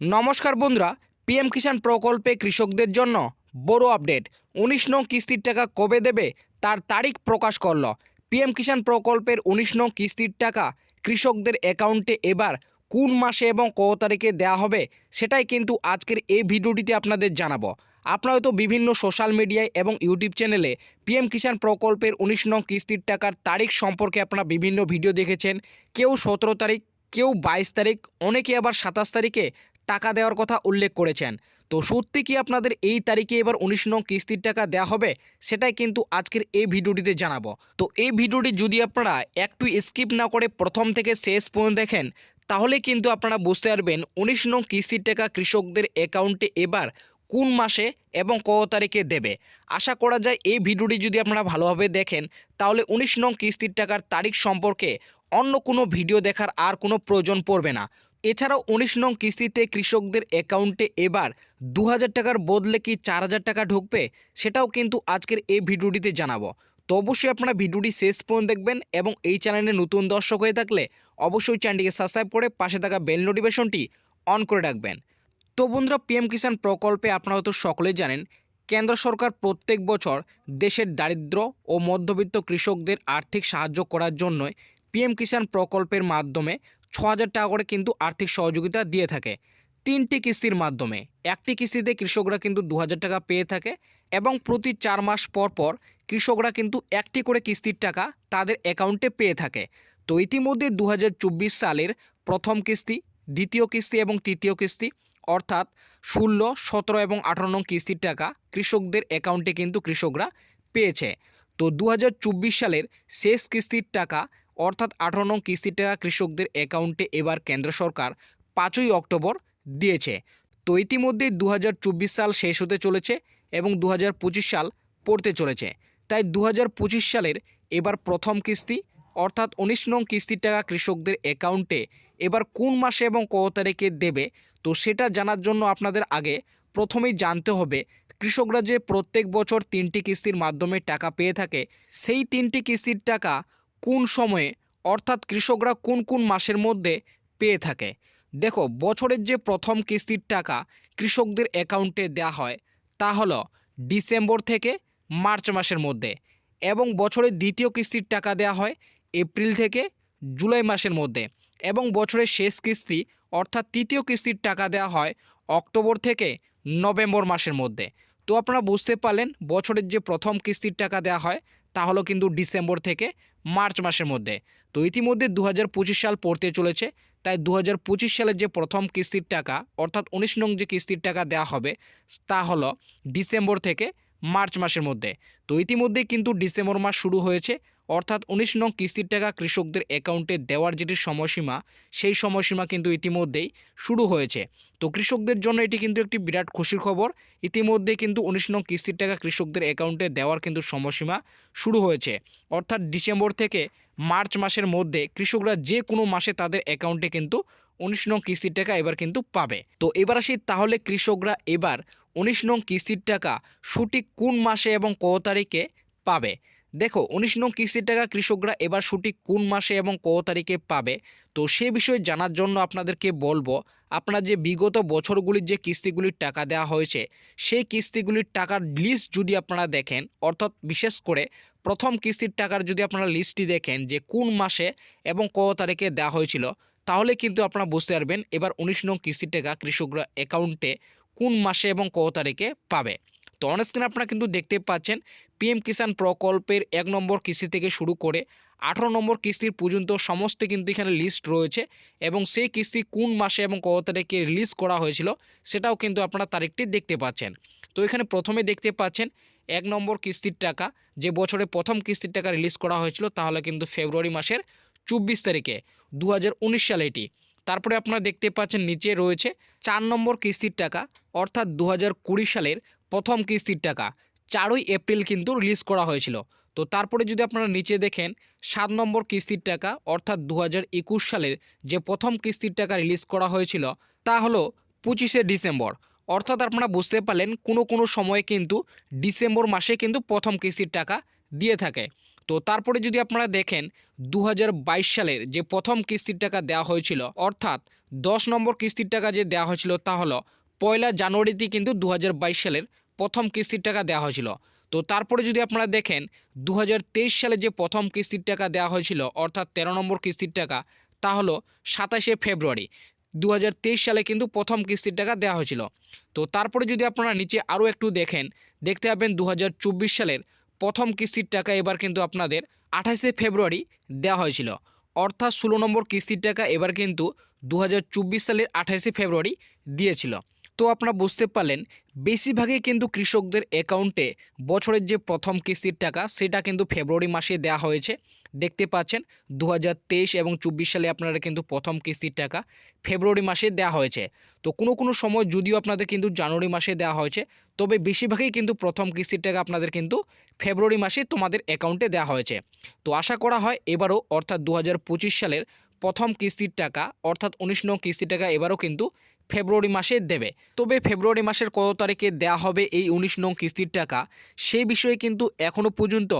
নমস্কার বন্ধুরা পিএম কিষাণ প্রকল্পে কৃষকদের জন্য বড় আপডেট। উনিশ নং কিস্তির টাকা কবে দেবে তার তারিখ প্রকাশ করল। পিএম কিষাণ প্রকল্পের উনিশ নং কিস্তির টাকা কৃষকদের অ্যাকাউন্টে এবার কোন মাসে এবং কত তারিখে দেওয়া হবে সেটাই কিন্তু আজকের এই ভিডিওটিতে আপনাদের জানাব। আপনারা হয়তো বিভিন্ন সোশ্যাল মিডিয়ায় এবং ইউটিউব চ্যানেলে পিএম কিষাণ প্রকল্পের উনিশ নং কিস্তির টাকার তারিখ সম্পর্কে আপনারা বিভিন্ন ভিডিও দেখেছেন। কেউ সতেরো তারিখ, কেউ বাইশ তারিখ, অনেকে আবার সাতাশ তারিখে টাকা দেওয়ার কথা উল্লেখ করেছেন। তো সত্যি কি আপনাদের এই তারিখে এবার উনিশ নং কিস্তির টাকা দেওয়া হবে? সেটাই কিন্তু আজকের এই ভিডিওটিতে জানাব। তো এই ভিডিওটি যদি আপনারা একটু স্কিপ না করে প্রথম থেকে শেষ পর্যন্ত দেখেন, তাহলে কিন্তু আপনারা বুঝতে পারবেন উনিশ নং কিস্তির টাকা কৃষকদের অ্যাকাউন্টে এবার কোন মাসে এবং কত তারিখে দেবে। আশা করা যায় এই ভিডিওটি যদি আপনারা ভালোভাবে দেখেন, তাহলে উনিশ নং কিস্তির টাকার তারিখ সম্পর্কে অন্য কোনো ভিডিও দেখার আর কোনো প্রয়োজন পড়বে না। এছাড়াও উনিশ নং কিস্তিতে কৃষকদের অ্যাকাউন্টে এবার দু হাজার টাকার বদলে কি চার হাজার টাকা ঢুকবে, সেটাও কিন্তু আজকের এই ভিডিওটিতে জানাব। তো অবশ্যই আপনারা ভিডিওটি শেষ পর্যন্ত দেখবেন এবং এই চ্যানেলে নতুন দর্শক হয়ে থাকলে অবশ্যই চ্যানেলটিকে সাবস্ক্রাইব করে পাশে থাকা বেল নোটিফিকেশনটি অন করে রাখবেন। তো বন্ধুরা, পিএম কিষাণ প্রকল্পে আপনারা হয়তো সকলেই জানেন, কেন্দ্র সরকার প্রত্যেক বছর দেশের দারিদ্র ও মধ্যবিত্ত কৃষকদের আর্থিক সাহায্য করার জন্যই পিএম কিষাণ প্রকল্পের মাধ্যমে ছ হাজার টাকা করে কিন্তু আর্থিক সহযোগিতা দিয়ে থাকে। তিনটি কিস্তির মাধ্যমে। একটি কিস্তিতে কৃষকরা কিন্তু দু হাজার টাকা পেয়ে থাকে এবং প্রতি চার মাস পর পর কৃষকরা কিন্তু একটি করে কিস্তির টাকা তাদের অ্যাকাউন্টে পেয়ে থাকে। তো ইতিমধ্যে দু হাজার চব্বিশ সালের প্রথম কিস্তি, দ্বিতীয় কিস্তি এবং তৃতীয় কিস্তি অর্থাৎ ষোলো, সতেরো এবং আঠারো নং কিস্তির টাকা কৃষকদের অ্যাকাউন্টে কিন্তু কৃষকরা পেয়েছে। তো দু হাজার চব্বিশ সালের শেষ কিস্তির টাকা অর্থাৎ আঠারো নং কিস্তির টাকা কৃষকদের অ্যাকাউন্টে এবার কেন্দ্র সরকার পাঁচই অক্টোবর দিয়েছে। তো ইতিমধ্যে দু সাল শেষ হতে চলেছে এবং দু হাজার পঁচিশ সাল পড়তে চলেছে। তাই দু হাজার পঁচিশ সালের এবার প্রথম কিস্তি অর্থাৎ উনিশ নং কিস্তির টাকা কৃষকদের অ্যাকাউন্টে এবার কোন মাসে এবং কত তারিখে দেবে, তো সেটা জানার জন্য আপনাদের আগে প্রথমেই জানতে হবে, কৃষকরা যে প্রত্যেক বছর তিনটি কিস্তির মাধ্যমে টাকা পেয়ে থাকে, সেই তিনটি কিস্তির টাকা কোন সময়ে, অর্থাৎ কৃষকরা কোন কোন মাসের মধ্যে পেয়ে থাকে? দেখো, বছরের যে প্রথম কিস্তির টাকা কৃষকদের অ্যাকাউন্টে দেওয়া হয়, তা হলো ডিসেম্বর থেকে মার্চ মাসের মধ্যে এবং বছরের দ্বিতীয় কিস্তির টাকা দেওয়া হয় এপ্রিল থেকে জুলাই মাসের মধ্যে এবং বছরের শেষ কিস্তি, অর্থাৎ তৃতীয় কিস্তির টাকা দেওয়া হয় অক্টোবর থেকে নভেম্বর মাসের মধ্যে। তো আপনারা বুঝতে পারলেন, বছরের যে প্রথম কিস্তির টাকা দেওয়া হয় তা হলো কিন্তু ডিসেম্বর থেকে মার্চ মাসের মধ্যে। তো ইতিমধ্যে দু হাজার পঁচিশ সাল পড়তে চলেছে, তাই দু হাজার পঁচিশ সালের যে প্রথম কিস্তির টাকা, অর্থাৎ উনিশ নং যে কিস্তির টাকা দেওয়া হবে, তা হলো ডিসেম্বর থেকে মার্চ মাসের মধ্যে। তো ইতিমধ্যে কিন্তু ডিসেম্বর মাস শুরু হয়েছে অর্থাৎ উনিশ নং কিস্তির টাকা কৃষকদের অ্যাকাউন্টে দেওয়ার যেটি সময়সীমা, সেই সময়সীমা কিন্তু ইতিমধ্যেই শুরু হয়েছে। তো কৃষকদের জন্য এটি কিন্তু একটি বিরাট খুশির খবর। ইতিমধ্যে কিন্তু উনিশ নং কিস্তির টাকা কৃষকদের অ্যাকাউন্টে দেওয়ার কিন্তু সময়সীমা শুরু হয়েছে। অর্থাৎ ডিসেম্বর থেকে মার্চ মাসের মধ্যে কৃষকরা যে কোনো মাসে তাদের অ্যাকাউন্টে কিন্তু উনিশ নং কিস্তির টাকা এবার কিন্তু পাবে। তো এবার আসি তাহলে কৃষকরা এবার উনিশ নং কিস্তির টাকা সঠিক কোন মাসে এবং কত তারিখে পাবে? দেখো, উনিশ নং কিস্তির টাকা কৃষকরা এবার সঠিক কোন মাসে এবং ক তারিখে পাবে? তো সে বিষয়ে জানার জন্য আপনাদেরকে বলব, আপনার যে বিগত বছরগুলির যে কিস্তিগুলির টাকা দেওয়া হয়েছে, সেই কিস্তিগুলির টাকার লিস্ট যদি আপনারা দেখেন, অর্থাৎ বিশেষ করে প্রথম কিস্তির টাকার যদি আপনারা লিস্টটি দেখেন যে কোন মাসে এবং ক তারিখে দেওয়া হয়েছিল, তাহলে কিন্তু আপনারা বুঝতে পারবেন এবার উনিশ নং কিস্তির টাকা কৃষকরা অ্যাকাউন্টে কোন মাসে এবং ক তারিখে পাবে। তো অনস্ক্রিনে আপনারা কিন্তু দেখতে পাচ্ছেন। পিএম কিষাণ প্রকল্পের এক নম্বর কিস্তি থেকে শুরু করে আঠারো নম্বর কিস্তির পর্যন্ত সমস্ত কিন্তু এখানে লিস্ট রয়েছে এবং সেই কিস্তি কোন মাসে এবং কত তারিখে রিলিজ করা হয়েছিল সেটাও কিন্তু আপনারা তারিখটি দেখতে পাচ্ছেন। তো এখানে প্রথমে দেখতে পাচ্ছেন এক নম্বর কিস্তির টাকা, যে বছরে প্রথম কিস্তির টাকা রিলিজ করা হয়েছিল তাহলে কিন্তু ফেব্রুয়ারি মাসের চব্বিশ তারিখে দু হাজার উনিশ সালে এটি। তারপরে আপনারা দেখতে পাচ্ছেন নিচে রয়েছে চার নম্বর কিস্তির টাকা, অর্থাৎ দু হাজার কুড়ি সালের প্রথম কিস্তির টাকা। চারই এপ্রিল কিন্তু রিলিজ করা হয়েছিল। তো তারপরে যদি আপনারা নিচে দেখেন, সাত নম্বর কিস্তির টাকা, অর্থাৎ দু হাজার একুশ সালের যে প্রথম কিস্তির টাকা রিলিজ করা হয়েছিল, তা হলো পঁচিশে ডিসেম্বর। অর্থাৎ আপনারা বুঝতে পারলেন, কোনো কোনো সময়ে কিন্তু ডিসেম্বর মাসে কিন্তু প্রথম কিস্তির টাকা দিয়ে থাকে। তো তারপরে যদি আপনারা দেখেন দু হাজার বাইশ সালের যে প্রথম কিস্তির টাকা দেওয়া হয়েছিল, অর্থাৎ দশ নম্বর কিস্তির টাকা যে দেওয়া হয়েছিল, তা হলো পয়লা জানুয়ারিতে কিন্তু দু হাজার বাইশ সালের প্রথম কিস্তির টাকা দেওয়া হয়েছিল। তো তারপরে যদি আপনারা দেখেন দু হাজার তেইশ সালে যে প্রথম কিস্তির টাকা দেওয়া হয়েছিল, অর্থাৎ তেরো নম্বর কিস্তির টাকা, তা হলো সাতাশে ফেব্রুয়ারি। দু হাজার তেইশ সালে কিন্তু প্রথম কিস্তির টাকা দেওয়া হয়েছিল। তো তারপরে যদি আপনারা নিচে আরও একটু দেখেন, দেখতে পাবেন দু হাজার চব্বিশ সালের প্রথম কিস্তির টাকা এবার কিন্তু আপনাদের আঠাশে ফেব্রুয়ারি দেওয়া হয়েছিল। অর্থাৎ ষোলো নম্বর কিস্তির টাকা এবার কিন্তু দু হাজার চব্বিশ সালের আঠাশে ফেব্রুয়ারি দিয়েছিল। তো আপনারা বুঝতে পারলেন, বেশিরভাগই কিন্তু কৃষকদের অ্যাকাউন্টে বছরের যে প্রথম কিস্তির টাকা, সেটা কিন্তু ফেব্রুয়ারি মাসে দেওয়া হয়েছে। দেখতে পাচ্ছেন দু হাজার তেইশ এবং চব্বিশ সালে আপনারা কিন্তু প্রথম কিস্তির টাকা ফেব্রুয়ারি মাসে দেওয়া হয়েছে। তো কোনো কোনো সময় যদিও আপনাদের কিন্তু জানুয়ারি মাসে দেওয়া হয়েছে, তবে বেশিরভাগই কিন্তু প্রথম কিস্তির টাকা আপনাদের কিন্তু ফেব্রুয়ারি মাসে তোমাদের অ্যাকাউন্টে দেওয়া হয়েছে। তো আশা করা হয় এবারও, অর্থাৎ দু হাজার পঁচিশ সালের প্রথম কিস্তির টাকা, অর্থাৎ উনিশ নং কিস্তির টাকা এবারও কিন্তু ফেব্রুয়ারি মাসে দেবে। তবে ফেব্রুয়ারি মাসের কত তারিখে দেওয়া হবে এই উনিশ নং কিস্তির টাকা সেই বিষয়ে কিন্তু এখনও পর্যন্ত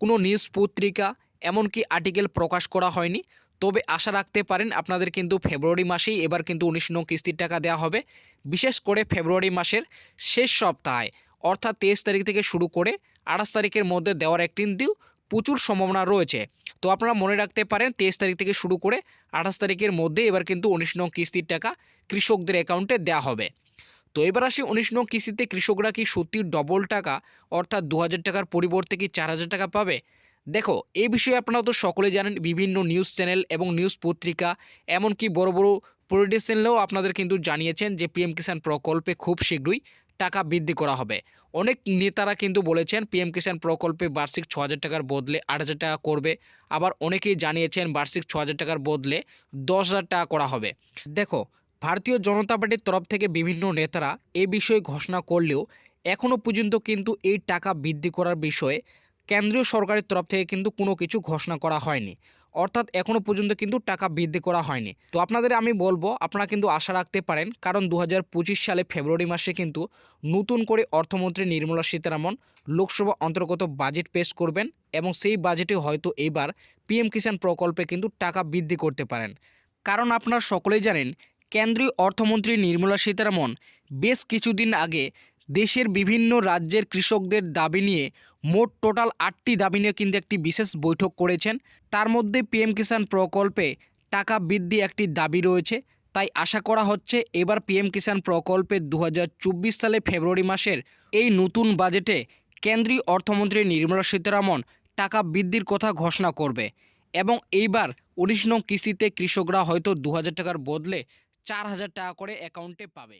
কোনো নিউজ পত্রিকা, এমনকি আর্টিকেল প্রকাশ করা হয়নি। তবে আশা রাখতে পারেন আপনাদের কিন্তু ফেব্রুয়ারি মাসেই এবার কিন্তু উনিশ নং কিস্তির টাকা দেওয়া হবে। বিশেষ করে ফেব্রুয়ারি মাসের শেষ সপ্তাহে, অর্থাৎ তেইশ তারিখ থেকে শুরু করে আঠাশ তারিখের মধ্যে দেওয়ার এক কিন্তু প্রচুর সম্ভাবনা রয়েছে। তো আপনারা মনে রাখতে পারেন, তেইশ তারিখ থেকে শুরু করে আঠাশ তারিখের মধ্যে এবার কিন্তু উনিশ নং কিস্তির টাকা কৃষকদের অ্যাকাউন্টে দেওয়া হবে। তো এবার আসি উনিশ নং কিস্তিতে কৃষকরা কি সত্যি ডবল টাকা, অর্থাৎ দু হাজার টাকার পরিবর্তে কি চার হাজার টাকা পাবে? দেখো, এই বিষয়ে আপনারা তো সকলে জানেন বিভিন্ন নিউজ চ্যানেল এবং নিউজ পত্রিকা, এমনকি বড় বড় পলিটিশিয়ানরাও আপনাদের কিন্তু জানিয়েছেন যে পিএম কিষাণ প্রকল্পে খুব শীঘ্রই টাকা বৃদ্ধি করা হবে। অনেক নেতারা কিন্তু বলেছেন পিএম কিষাণ প্রকল্পে বার্ষিক ছ টাকার বদলে আট হাজার টাকা করবে। আবার অনেকেই জানিয়েছেন বার্ষিক ছ টাকার বদলে দশ টাকা করা হবে। দেখো ভারতীয় জনতা পার্টির তরফ থেকে বিভিন্ন নেতারা এ বিষয়ে ঘোষণা করলেও এখনও পর্যন্ত কিন্তু এই টাকা বৃদ্ধি করার বিষয়ে কেন্দ্রীয় সরকারের তরফ থেকে কিন্তু কোনো কিছু ঘোষণা করা হয়নি। অর্থাৎ এখনও পর্যন্ত কিন্তু টাকা বৃদ্ধি করা হয়নি। তো আপনাদের আমি বলব, আপনারা কিন্তু আশা রাখতে পারেন, কারণ দু হাজার পঁচিশ সালে ফেব্রুয়ারি মাসে কিন্তু নতুন করে অর্থমন্ত্রী নির্মলা সীতারামন লোকসভা অন্তর্গত বাজেট পেশ করবেন এবং সেই বাজেটে হয়তো এইবার পিএম কিষাণ প্রকল্পে কিন্তু টাকা বৃদ্ধি করতে পারেন। কারণ আপনারা সকলেই জানেন কেন্দ্রীয় অর্থমন্ত্রী নির্মলা সীতারামন বেশ কিছুদিন আগে দেশের বিভিন্ন রাজ্যের কৃষকদের দাবি নিয়ে মোট টোটাল আটটি দাবি নিয়ে কিন্তু একটি বিশেষ বৈঠক করেছেন। তার মধ্যে পিএম কিষাণ প্রকল্পে টাকা বৃদ্ধি একটি দাবি রয়েছে। তাই আশা করা হচ্ছে এবার পিএম কিষাণ প্রকল্পে দু সালে ফেব্রুয়ারি মাসের এই নতুন বাজেটে কেন্দ্রীয় অর্থমন্ত্রী নির্মলা সীতারামন টাকা বৃদ্ধির কথা ঘোষণা করবে। এবং এইবার উনিশ নং কিস্তিতে কৃষকরা হয়তো দু হাজার টাকার বদলে চার হাজার টাকা করে অ্যাকাউন্টে পাবে।